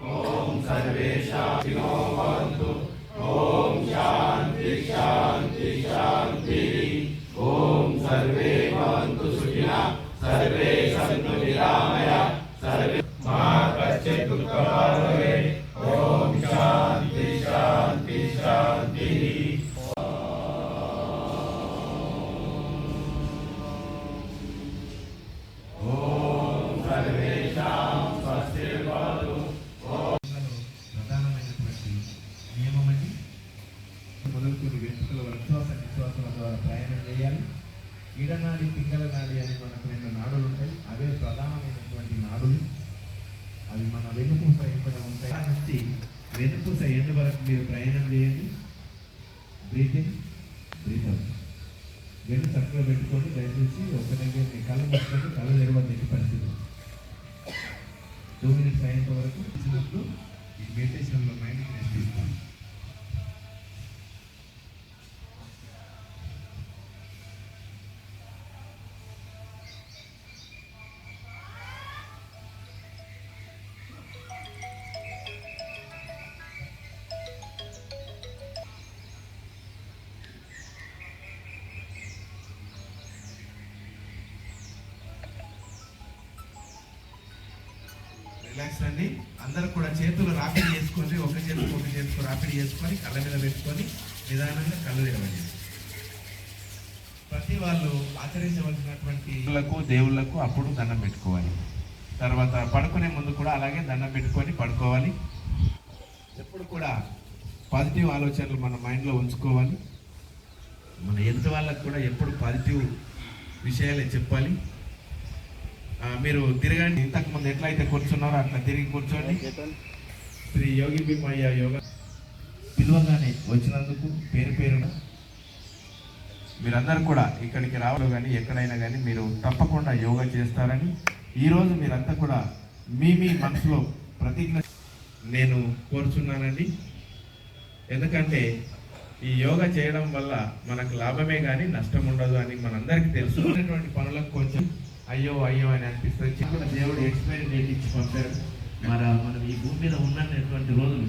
ప్రధానమైనటువంటి కొన్ని వెంట్రుకల విశ్వాస నిశ్వాసం ద్వారా ప్రయాణం చేయాలి. ఈడనాడి పింగళ నాడి అని మనకు రెండు నాడులు ఉంటాయి. అవే ప్రధానమైనటువంటి నాడులు. అవి మన వెన్నుపూస ఎక్కడ ఉంటాయి. ఆ నుంచి వెన్నుపూస ఎండు వరకు మీరు ప్రయాణం చేయండి. బ్రీతింగ్ బ్రీత్ అవుట్ వెన్ను చక్కగా పెట్టుకొని దయచేసి ఒక దగ్గర మీ కళ్ళు మూసుకొని కళ్ళు తెరవద్దు ఎట్టి పరిస్థితి. టూ మినిట్స్ అయ్యేంత వరకు ఇచ్చినప్పుడు ఈ మెడిటేషన్లో మైండ్కి రెస్ట్ రిలాక్స్ అండి అందరూ కూడా చేతులు రాపిడి చేసుకొని ఒక చేతి ఒక చేతికి రాపిడి చేసుకొని కళ్ళ మీద పెట్టుకొని నిదానంగా కళ్ళు తెరవండి. ప్రతి వాళ్ళు ఆచరించవలసినటువంటి దేవుళ్ళకు దేవుళ్ళకు అప్పుడు దండం పెట్టుకోవాలి. తర్వాత పడుకునే ముందు కూడా అలాగే దండం పెట్టుకొని పడుకోవాలి. ఎప్పుడు కూడా పాజిటివ్ ఆలోచనలు మన మైండ్లో ఉంచుకోవాలి. మన ఎదుటి వాళ్ళకు కూడా ఎప్పుడు పాజిటివ్ విషయాలే చెప్పాలి. మీరు తిరగండి. ఇంతకు ముందు ఎట్లయితే కూర్చున్నారో అట్లా తిరిగి కూర్చోండి. శ్రీ యోగి భీమయ్య యోగా పిలువగానే వచ్చినందుకు పేరు పేరున మీరందరూ కూడా ఇక్కడికి రావాలి కానీ ఎక్కడైనా కానీ మీరు తప్పకుండా యోగా చేస్తారని ఈరోజు మీరంతా కూడా మీ మీ మనసులో ప్రతిజ్ఞ నేను కోరుచున్నానండి. ఎందుకంటే ఈ యోగా చేయడం వల్ల మనకు లాభమే కానీ నష్టం ఉండదు అని మనందరికీ తెలుసు. ఉన్నటువంటి పనులకు కొంచెం అయ్యో అయ్యో అని అనిపిస్తుంది. చిన్న దేవుడు ఎక్స్పైరీ డేట్ ఇచ్చి పంపారు. మన మనం ఈ భూమి మీద ఉన్నటువంటి రోజులు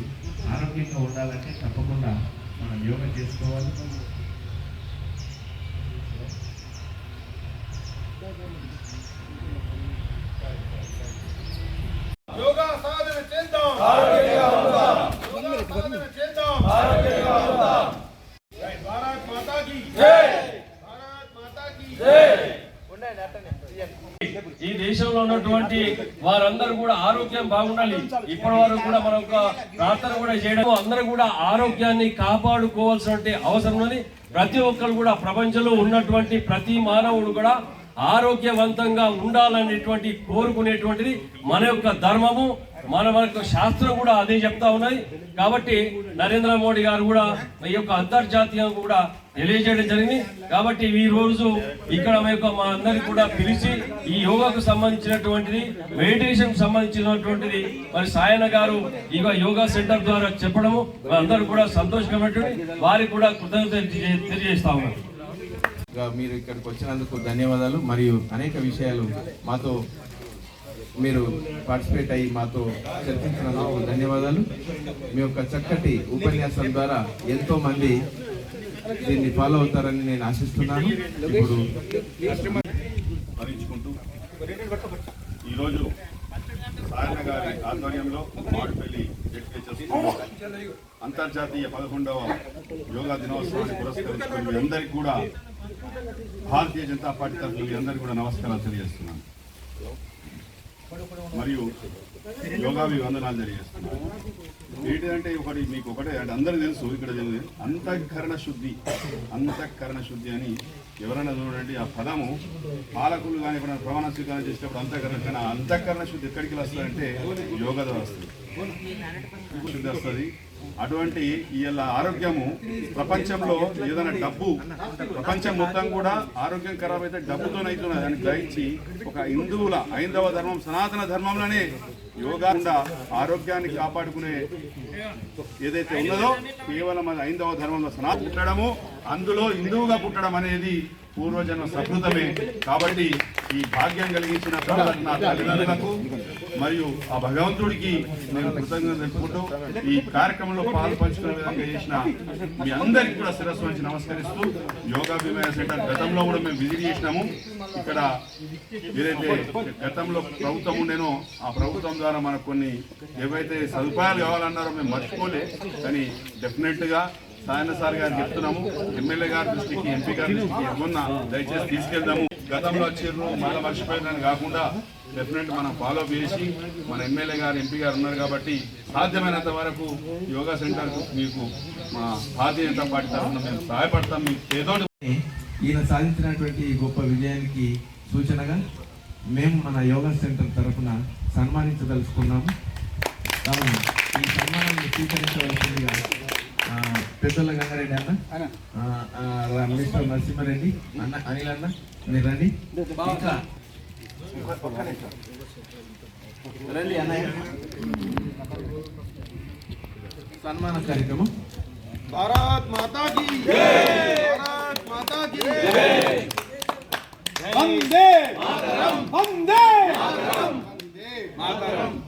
ఆరోగ్యంగా ఉండాలంటే తప్పకుండా మనం యోగా చేసుకోవాలి. యోగా సాధన చేద్దాం ఆరోగ్యంగా ఉందాం యోగా సాధన చేద్దాం ఆరోగ్యంగా ఉందాం జై భారత్ మాతా కీ జై భారత్ మాతా కీ జై ఈ దేశంలో ఉన్నటువంటి వారందరూ కూడా ఆరోగ్యం బాగుండాలి. ఇప్పటి వరకు కూడా మనం ఒక ప్రార్థన కూడా చేయడం అందరూ కూడా ఆరోగ్యాన్ని కాపాడుకోవాల్సిన అవసరం ఉన్నది. ప్రతి ఒక్కరు కూడా ప్రపంచంలో ఉన్నటువంటి ప్రతి మానవుడు కూడా ఆరోగ్యవంతంగా ఉండాలనేటువంటి కోరుకునేటువంటిది మన యొక్క ధర్మము మన యొక్క శాస్త్రం కూడా అదే చెప్తా ఉన్నది. కాబట్టి నరేంద్ర మోడీ గారు కూడా ఈ యొక్క అంతర్జాతీయం కూడా తెలియజేయడం జరిగింది. కాబట్టి ఈ రోజు ఇక్కడ మా యొక్క మా అందరికి కూడా పిలిచి ఈ యోగాకు సంబంధించినటువంటిది మెడిటేషన్ సంబంధించినటువంటిది మరి సాయన గారు ఈ యోగా సెంటర్ ద్వారా చెప్పడము అందరూ కూడా సంతోషకరమైనటువంటి వారికి కూడా కృతజ్ఞత తెలియజేస్తా ఉన్నారు మీరు ఇక్కడికి వచ్చినందుకు ధన్యవాదాలు. మరియు అనేక విషయాలు మాతో మీరు పార్టిసిపేట్ అయ్యి మాతో చర్చించినందుకు ధన్యవాదాలు. మీ యొక్క చక్కటి ఉపన్యాసం ద్వారా ఎంతో మంది దీన్ని ఫాలో అవుతారని నేను ఆశిస్తున్నాను. ఇప్పుడు భరించుకుంటూ ఈరోజు సాయన గారి ఆధ్వర్యంలో మాడుపల్లి అంతర్జాతీయ పదకొండవ యోగా దినోత్సవాన్ని పురస్కరించుకుని మీ అందరికీ కూడా భారతీయ జనతా పార్టీ తరఫున మీ అందరికీ కూడా నమస్కారాలు తెలియజేస్తున్నాను. మరియు యోగావి వందనాలు తెలియజేస్తున్నాను. ఏంటంటే ఒకటి మీకు ఒకటే అంటే అందరికీ తెలుసు ఇక్కడ తెలియదు అంతఃకరణ శుద్ధి అంతఃకరణ శుద్ధి అని ఎవరైనా చూడండి ఆ పదము పాలకులు కానీ ఎవరైనా ప్రమాణ స్వీకారం చేసేటప్పుడు అంతఃకరణ కానీ అంతఃకరణ శుద్ధి ఎక్కడికి వస్తుందంటే యోగా ద్వారా వస్తుంది. శుద్ధి వస్తుంది. అటువంటి ఇవాళ ఆరోగ్యము ప్రపంచంలో ఏదైనా డబ్బు ప్రపంచం మొత్తం కూడా ఆరోగ్యం ఖరాబ్ అయితే డబ్బుతోనైతున్నది అని గ్రహించి ఒక హిందువుల ఐందవ ధర్మం సనాతన ధర్మంలోనే యోగా ఆరోగ్యాన్ని కాపాడుకునే ఏదైతే ఉన్నదో కేవలం అది ఐందవ ధర్మంలో సనా పుట్టడము అందులో హిందువుగా పుట్టడం అనేది పూర్వజన్మ సకృతమే. కాబట్టి ఈ భాగ్యం కలిగించిన నా తల్లిదండ్రులకు మరియు ఆ భగవంతుడికి నేను కృతజ్ఞత తెలుపుకుంటూ ఈ కార్యక్రమంలో పాలు పంచుకునే విధంగా చేసిన మీ అందరికీ కూడా శిరస్సు నుంచి నమస్కరిస్తూ యోగా విమయ సెంటర్ గతంలో కూడా మేము విజిట్ చేసినాము. ఇక్కడ ఏదైతే గతంలో ప్రభుత్వం ఉండేనో ఆ ప్రభుత్వం ద్వారా మనకు కొన్ని ఏవైతే సదుపాయాలు కావాలన్నారో మేము మర్చిపోలే. కానీ డెఫినెట్గా సాయన సార్ గారు చెప్తున్నాము. ఎమ్మెల్యే గారి దృష్టికి ఎంపీ గారి దృష్టికి ఏమన్నా దయచేసి తీసుకెళ్దాము. గతంలో వచ్చిర్రు మళ్ళీ మర్చిపోయిందని కాకుండా డెఫినెట్ మనం ఫాలో చేసి మన ఎమ్మెల్యే గారు ఎంపీ గారు ఉన్నారు కాబట్టి సాధ్యమైనంత వరకు యోగా సెంటర్ మీకు మా భారతీయ జనతా పార్టీ తరఫున మేము సహాయపడతాం. మీకు ఏదో ఈయన సాధించినటువంటి గొప్ప విజయానికి సూచనగా మేము మన యోగా సెంటర్ తరఫున సన్మానించదలుచుకున్నాము. కావున ఈ సన్మానాన్ని స్వీకరించవలసిందిగా పెద్దల గంగారెడ్డి అన్న. రమేశ్వర నరసింహారెడ్డి. అన్న అనిల్ అన్న మీరు రండి. ఇంకా రండి అన్నయ్య. సన్మాన కార్యక్రమం. భారత్ మాతా కీ భారత్ మాతా కీ వందే మాతరం. వందే మాతరం. వందే మాతరం.